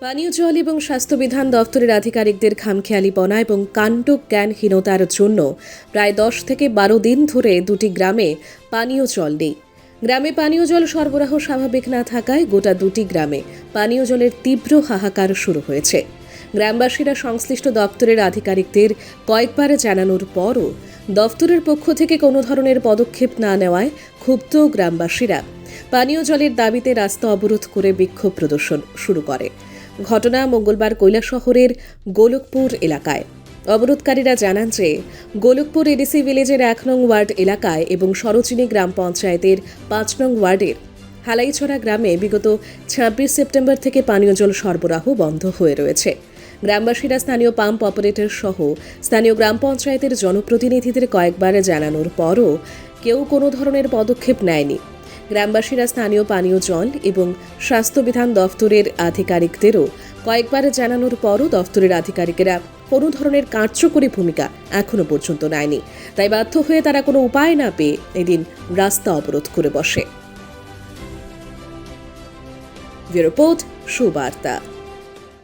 পানীয় জল এবং স্বাস্থ্যবিধান দপ্তরের আধিকারিকদের খামখেয়ালিপনা এবং কাণ্ড জ্ঞানহীনতার জন্য প্রায় দশ থেকে বারো দিন ধরে দুটি গ্রামে পানীয় জল নেই। গ্রামে পানীয় জল সরবরাহ স্বাভাবিক না থাকায় গোটা দুটি গ্রামে পানীয় জলের তীব্র হাহাকার শুরু হয়েছে। গ্রামবাসীরা সংশ্লিষ্ট দপ্তরের আধিকারিকদের কয়েকবার জানানোর পরও দপ্তরের পক্ষ থেকে কোনো ধরনের পদক্ষেপ না নেওয়ায় ক্ষুব্ধ গ্রামবাসীরা পানীয় জলের দাবিতে রাস্তা অবরোধ করে বিক্ষোভ প্রদর্শন শুরু করে। ঘটনা মঙ্গলবার কৈলাসহরের গোলকপুর এলাকায়। অবরোধকারীরা জানান যে, গোলকপুর এডিসি ভিলেজের এক নং ওয়ার্ড এলাকায় এবং সরোচিনী গ্রাম পঞ্চায়েতের পাঁচ নং ওয়ার্ডের হালাইছড়া গ্রামে বিগত ছাব্বিশ সেপ্টেম্বর থেকে পানীয় জল সরবরাহ বন্ধ হয়ে রয়েছে। গ্রামবাসীরা স্থানীয় পাম্প অপারেটর সহ স্থানীয় গ্রাম পঞ্চায়েতের জনপ্রতিনিধিদের কয়েকবার জানানোর পরও কেউ কোনো ধরনের পদক্ষেপ নেয়নি। গ্রামবাসীরা স্থানীয় পানীয় জল এবং স্বাস্থ্যবিধান দফতরের আধিকারিকদেরও কয়েকবার জানানোর পরও দফতরের আধিকারিকেরা কোনো ধরনের কার্যকরী ভূমিকা এখনও পর্যন্ত নেয়নি। তাই বাধ্য হয়ে তারা কোনো উপায় না পেয়ে এদিন রাস্তা অবরোধ করে বসে। রিপোর্ট, সুবার্তা।